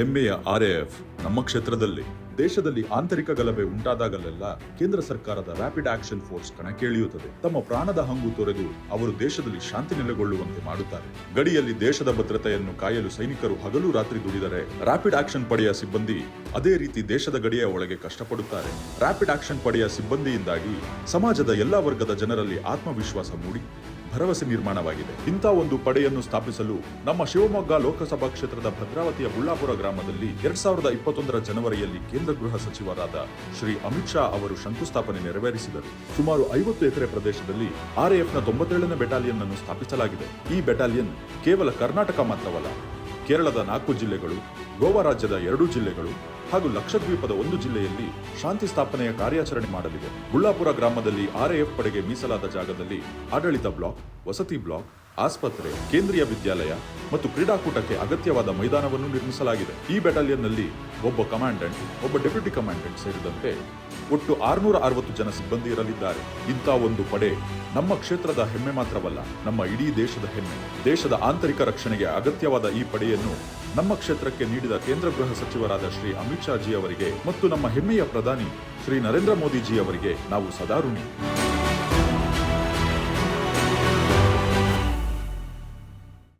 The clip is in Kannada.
ಹೆಮ್ಮೆಯ ಆರ್ಎಎಫ್ ನಮ್ಮ ಕ್ಷೇತ್ರದಲ್ಲಿ ದೇಶದಲ್ಲಿ ಆಂತರಿಕ ಗಲಭೆ ಉಂಟಾದಾಗಲೆಲ್ಲ ಕೇಂದ್ರ ಸರ್ಕಾರದ ರ್ಯಾಪಿಡ್ ಆಕ್ಷನ್ ಫೋರ್ಸ್ ಕಣಕ್ಕೆ ಇಳಿಯುತ್ತದೆ ತಮ್ಮ ಪ್ರಾಣದ ಹಂಗು ತೊರೆದು ಅವರು ದೇಶದಲ್ಲಿ ಶಾಂತಿ ನೆಲೆಗೊಳ್ಳುವಂತೆ ಮಾಡುತ್ತಾರೆ. ಗಡಿಯಲ್ಲಿ ದೇಶದ ಭದ್ರತೆಯನ್ನು ಕಾಯಲು ಸೈನಿಕರು ಹಗಲು ರಾತ್ರಿ ದುಡಿದರೆ ರಾಪಿಡ್ ಆಕ್ಷನ್ ಪಡೆಯ ಸಿಬ್ಬಂದಿ ಅದೇ ರೀತಿ ದೇಶದ ಗಡಿಯ ಒಳಗೆ ಕಷ್ಟಪಡುತ್ತಾರೆ. ರಾಪಿಡ್ ಆಕ್ಷನ್ ಪಡೆಯ ಸಿಬ್ಬಂದಿಯಿಂದಾಗಿ ಸಮಾಜದ ಎಲ್ಲಾ ವರ್ಗದ ಜನರಲ್ಲಿ ಆತ್ಮವಿಶ್ವಾಸ ಮೂಡಿ. ಭರವಸೆ ನಿರ್ಮಾಣವಾಗಿದೆ. ಇಂಥ ಒಂದು ಪಡೆಯನ್ನು ಸ್ಥಾಪಿಸಲು ನಮ್ಮ ಶಿವಮೊಗ್ಗ ಲೋಕಸಭಾ ಕ್ಷೇತ್ರದ ಭದ್ರಾವತಿಯ ಬುಳ್ಳಾಪುರ ಗ್ರಾಮದಲ್ಲಿ ಎರಡ್ ಸಾವಿರದ ಇಪ್ಪತ್ತೊಂದರ ಜನವರಿಯಲ್ಲಿ ಕೇಂದ್ರ ಗೃಹ ಸಚಿವರಾದ ಶ್ರೀ ಅಮಿತ್ ಶಾ ಅವರು ಶಂಕುಸ್ಥಾಪನೆ ನೆರವೇರಿಸಿದರು. ಸುಮಾರು ಐವತ್ತು ಎಕರೆ ಪ್ರದೇಶದಲ್ಲಿ ಆರ್ಎಎಫ್ನ ತೊಂಬತ್ತೇಳನೇ ಬೆಟಾಲಿಯನ್ ಅನ್ನು ಸ್ಥಾಪಿಸಲಾಗಿದೆ. ಈ ಬೆಟಾಲಿಯನ್ ಕೇವಲ ಕರ್ನಾಟಕ ಮಾತ್ರವಲ್ಲ, ಕೇರಳದ ನಾಲ್ಕು ಜಿಲ್ಲೆಗಳು, ಗೋವಾ ರಾಜ್ಯದ ಎರಡು ಜಿಲ್ಲೆಗಳು ಹಾಗೂ ಲಕ್ಷದ್ವೀಪದ ಒಂದು ಜಿಲ್ಲೆಯಲ್ಲಿ ಶಾಂತಿ ಸ್ಥಾಪನೆಯ ಕಾರ್ಯಾಚರಣೆ ಮಾಡಲಿದೆ. ಬುಳ್ಳಾಪುರ ಗ್ರಾಮದಲ್ಲಿ ಆರ್ಎಎಫ್ ಪಡೆಗೆ ಮೀಸಲಾದ ಜಾಗದಲ್ಲಿ ಆಡಳಿತ ಬ್ಲಾಕ್, ವಸತಿ ಬ್ಲಾಕ್ ಆಸ್ಪತ್ರೆ, ಕೇಂದ್ರೀಯ ವಿದ್ಯಾಲಯ ಮತ್ತು ಕ್ರೀಡಾಕೂಟಕ್ಕೆ ಅಗತ್ಯವಾದ ಮೈದಾನವನ್ನು ನಿರ್ಮಿಸಲಾಗಿದೆ. ಈ ಬೆಟಾಲಿಯನ್ನಲ್ಲಿ ಒಬ್ಬ ಕಮಾಂಡೆಂಟ್ ಒಬ್ಬ ಡೆಪ್ಯೂಟಿ ಕಮಾಂಡೆಂಟ್ ಸೇರಿದಂತೆ ಒಟ್ಟು ಆರುನೂರ ಅರವತ್ತು ಜನ ಸಿಬ್ಬಂದಿ ಇರಲಿದ್ದಾರೆ. ಇಂಥ ಒಂದು ಪಡೆ ನಮ್ಮ ಕ್ಷೇತ್ರದ ಹೆಮ್ಮೆ ಮಾತ್ರವಲ್ಲ, ನಮ್ಮ ಇಡೀ ದೇಶದ ಹೆಮ್ಮೆ. ದೇಶದ ಆಂತರಿಕ ರಕ್ಷಣೆಗೆ ಅಗತ್ಯವಾದ ಈ ಪಡೆಯನ್ನು ನಮ್ಮ ಕ್ಷೇತ್ರಕ್ಕೆ ನೀಡಿದ ಕೇಂದ್ರ ಗೃಹ ಸಚಿವರಾದ ಶ್ರೀ ಅಮಿತ್ ಶಾ ಜಿ ಅವರಿಗೆ ಮತ್ತು ನಮ್ಮ ಹೆಮ್ಮೆಯ ಪ್ರಧಾನಿ ಶ್ರೀ ನರೇಂದ್ರ ಮೋದಿ ಜಿ ಅವರಿಗೆ ನಾವು ಸದಾ ಋಣಿ.